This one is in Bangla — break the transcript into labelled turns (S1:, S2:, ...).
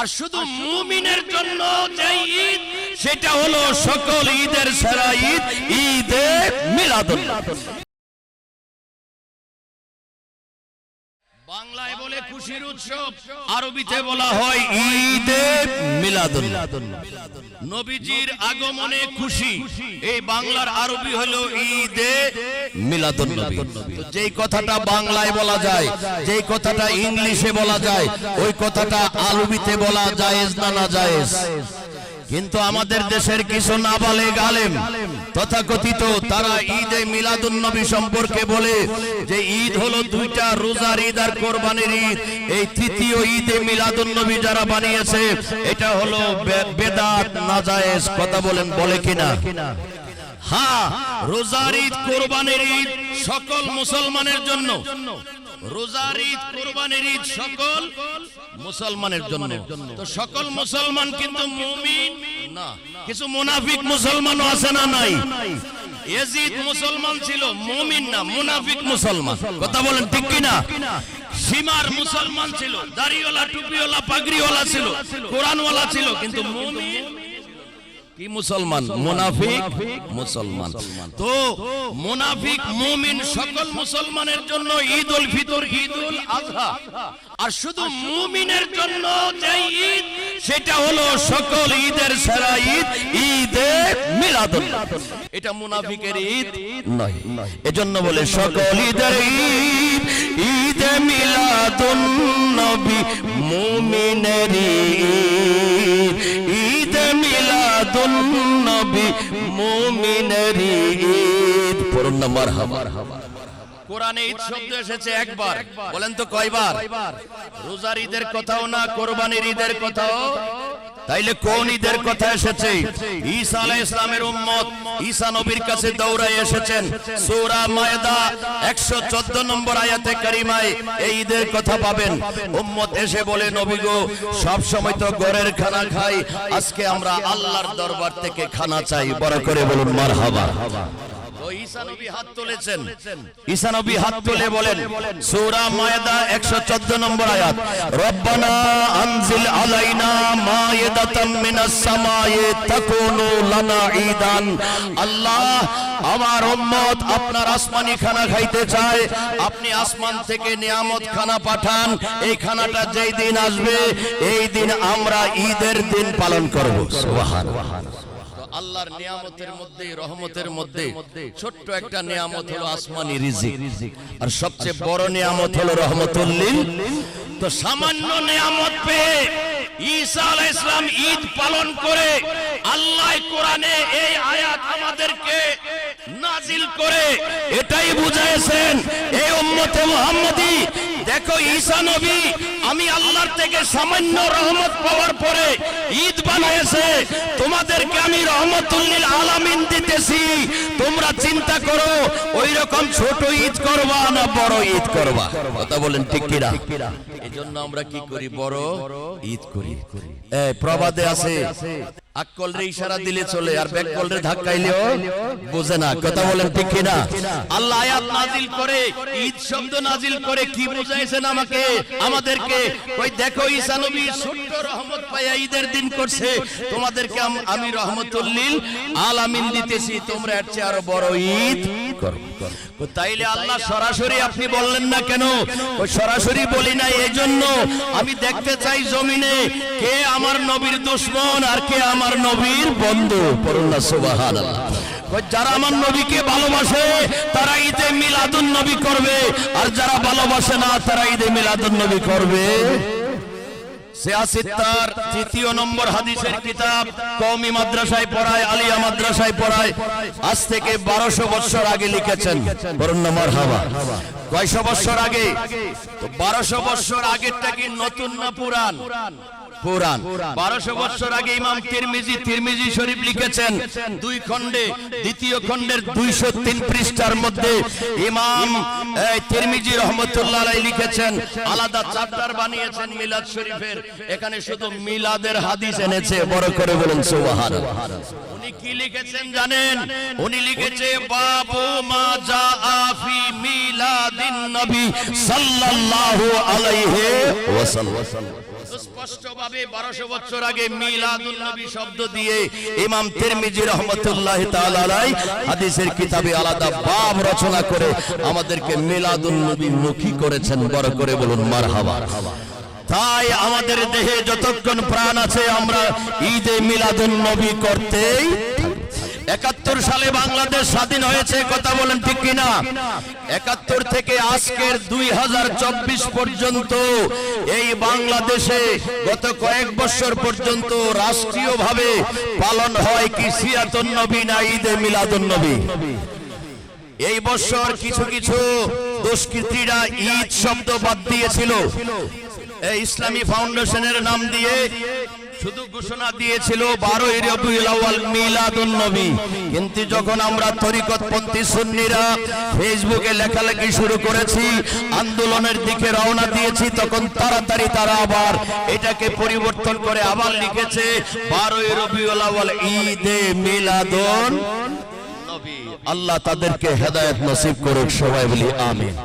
S1: আর শুধু মুমিনের জন্য যে ঈদ সেটা হলো সকল ঈদের সেরা ঈদ ঈদে মিলাদুল। বাংলায় বলে খুশির উৎসব আরবিতে বলা হয় ঈদে মিলাদুল নবীজির আগমনে খুশি। এই বাংলার আরবি হলো ঈদে মিলাদুন নবী। তো যেই কথাটা বাংলায় বলা যায় যেই কথাটা ইংলিশে বলা যায় ওই কথাটা আরবিতে বলা জায়েজ না না জায়েজ। কিন্তু আমাদের দেশের কিছু নাবালেগ আলেম তথাকথিত তারা ঈদে মিলাদুন নবী সম্পর্কে বলে যে ঈদ হলো দুইটা রোজার ঈদ আর কোরবানির ঈদ। এই তৃতীয় ঈদে মিলাদুন নবী যারা বানিয়েছে এটা হলো বেদাত নাজায়েজ কথা বলেন বলে কিনা? হ্যাঁ রোজার ঈদ কোরবানির ঈদ সকল মুসলমানের জন্য। রোজার ঈদ কোরবানির ঈদ সকল মুসলমানের জন্য। তো সকল মুসলমান কিন্তু মুমিন না। কিছু মুনাফিক মুসলমানও আছে না নাই? এজিদ মুসলমান ছিল মুমিন না মুনাফিক মুসলমান। কথা বলেন ঠিক কি না? সীমার মুসলমান ছিল দাড়িওয়ালা টুপিওয়ালা পাগড়িওয়ালা ছিল কোরআনওয়ালা ছিল কিন্তু মুমিন কি মুসলমান? মুনাফিক? মুসলমান। তো মুনাফিক মুমিন সকল মুসলমানের জন্য ঈদ উল ফিতর ঈদ উল আজহা। আর শুধু মুমিনের জন্য যে ঈদ সেটা হলো সকল ঈদের সেরা ঈদ ঈদে মিলাদুল এটা মুনাফিকের ঈদ নয়। এজন্য বলে সকল ঈদের ঈদ ঈদে মিলাদুন নবী। মুমিনের ঈদ ঈদে। মিলাদুন নবী মুমিনের ঈদ। পড়ুন না মারহাবা কোরআনে ঈদ শব্দ এসেছে একবার। বলেন তো কয়বার? রোজার ঈদের কথাও না কোরবানির ঈদের কথাও? তাইলে কোন ঈদের কথা এসেছে? ঈসা আলাইহিস ইসলামের উম্মত ঈসা নবীর কাছে দৌড়ায় এসেছেন। সূরা মায়দা 114 নম্বর আয়াতে কারিমায় এই ঈদের কথা পাবেন। উম্মত এসে বলে নবী গো সব সময় তো ঘরের খানা খাই। আজকে আমরা আল্লাহর দরবার থেকে খানা চাই। বড় করে বলুন মারহাবা। ঈসা নবী হাত তুলেছেন। ঈসা নবী হাত তুলে বলেন, সূরা মায়দা 114 নম্বর আয়াত, রব্বানা আনজিল আলাইনা মায়দাতাম মিনাস সামায়ে তাকুনু লানা ঈদান। আল্লাহ আমার উম্মত আপনার আসমানি খানা খাইতে চায়। আপনি আসমান থেকে নিয়ামত খানা পাঠান। এই খানাটা যেই দিন আসবে, এই দিন আমরা ঈদের দিন পালন করব। আল্লাহর নিয়ামতের মধ্যে রহমতের মধ্যে ছোট্ট একটা নিয়ামত হলো আসমানি রিজিক। আর সবচেয়ে বড় নিয়ামত হলো রহমতুল্লিল তো সামান্য নিয়ামত পেয়ে ঈসা আলাইহিস সালাম ঈদ পালন করে আল্লাহ কোরআনে এই আয়াত আমাদেরকে নাজিল করে। এটাই বুঝাইছেন এই উম্মতে মুহাম্মদী দেখো, ঈসা নবী, আমি আল্লাহর থেকে সামান্য রহমত পাওয়ার পরে ঈদ বানিয়েছে। তোমাদেরকে আমি রহমতুল্লিল আলামিন দিতেছি। তোমরা চিন্তা করো ওই রকম ছোট ঈদ করবা না বড় ঈদ করবা? কথা বলেন ঠিক কিনা? এই জন্য আমরা কি করি? বড় ঈদ করি। প্রবাদে আছে ইশারা দিলে চলে আর ধাক্কাইলেও বোঝে না কথা বলেন ঠিক কিনা? আল্লাহ আয়াত নাজিল করে ঈদ শব্দ নাজিল করে কি বুঝাইছেন আমাকে? আমাদেরকে ওই দেখো ঈসা নবী ছোট্ট রহমত ঈদের দিন করছে। তোমাদেরকে আম- আমি রহমতুল্লিল আলামিন দিতেছি তোমরা এর চেয়ে আরও বড় ঈদ। তাইলে আল্লাহ সরাসরি আপনি বললেন না কেন? সরাসরি বলি না এই জন্য আমি দেখতে চাই জমিনে কে আমার নবীর দুশ্মন আর কে আমার নবীর বন্ধু। পড়ুন যারা আমার নবীকে ভালোবাসে, তারা ঈদে মিলাদুন নবী করবে। আর যারা ভালোবাসে না, তারা ঈদে মিলাদুন নবী করবে। সিয়াসিত্তার তৃতীয় নম্বর হাদিসের কিতাব কওমি মাদ্রাসায় পড়ায়, আলিয়া মাদ্রাসায় পড়ায়, আজ থেকে বারোশো বছর আগে লিখেছেন। বরুণ হাওয়া কয়শো আগে? তো বারোশো বছর আগেরটা কি নতুন না পুরান? পুরান বারোশো বছর আগে ইমাম তিরমিজি তিরমিজি শরীফ লিখেছেন দুই খণ্ডে দ্বিতীয় খণ্ডের দুইশো তিন পৃষ্ঠার মধ্যে ইমাম তিরমিজি রহমতুল্লাহ লিখেছেন আলাদা চ্যাপ্টার বানিয়েছেন মিলাদ শরীফের। এখানে শুধু মিলাদের হাদিস এনেছে বড় করে বলুন সুবহান উনি কি লিখেছেন জানেন? উনি লিখেছে বাবু মা জা আফি মিলাদিন নবী সাল্লাল্লাহু আলাইহি ওয়াসাল্লাম। স্পষ্টভাবে বারোশো বছর আগে মিলাদুল নবী শব্দ দিয়ে ইমাম তিরমিজি রহমতুল্লাহ তালাই হাদিসের কিতাবে আলাদা বাব রচনা করে আমাদেরকে মিলাদুল নবী মুখী করেছেন। বড় করে বলুন, মারহাবা। তাই আমাদের দেহে যতক্ষণ প্রাণ আছে, আমরা ঈদে মিলাদুল নবী করতেই একাত্তর সালে বাংলাদেশ স্বাধীন হয়েছে, কথা বলেন ঠিক কিনা? একাত্তর থেকে আজকের দুই হাজার চব্বিশ পর্যন্ত এই বাংলাদেশে গত কয়েক বছর পর্যন্ত রাষ্ট্রীয়ভাবে পালন হয় কি সিয়াতুন নবী না ঈদে মিলাদুন নবী এই বছর কিছু কিছু দুষ্কৃতীরা ঈদ শব্দ বাদ দিয়েছিল। ইসলামী ফাউন্ডেশনের নাম দিয়ে শুধু ঘোষণা দিয়েছিল বারোই রবিউল আউয়াল নবী। কিন্তু যখন আমরা তরিকতপন্থী সুন্নিরা ফেসবুকে লেখালেখি শুরু করেছি, আন্দোলনের দিকে রওনা দিয়েছি, তখন তাড়াতাড়ি তারা আবার এটাকে পরিবর্তন করে আবার লিখেছে বারোই রবিউল আউয়াল ঈদে মিলাদুন নবী। আল্লাহ তাদেরকে হেদায়েত নসিব করুক, সবাই বলি আমিন।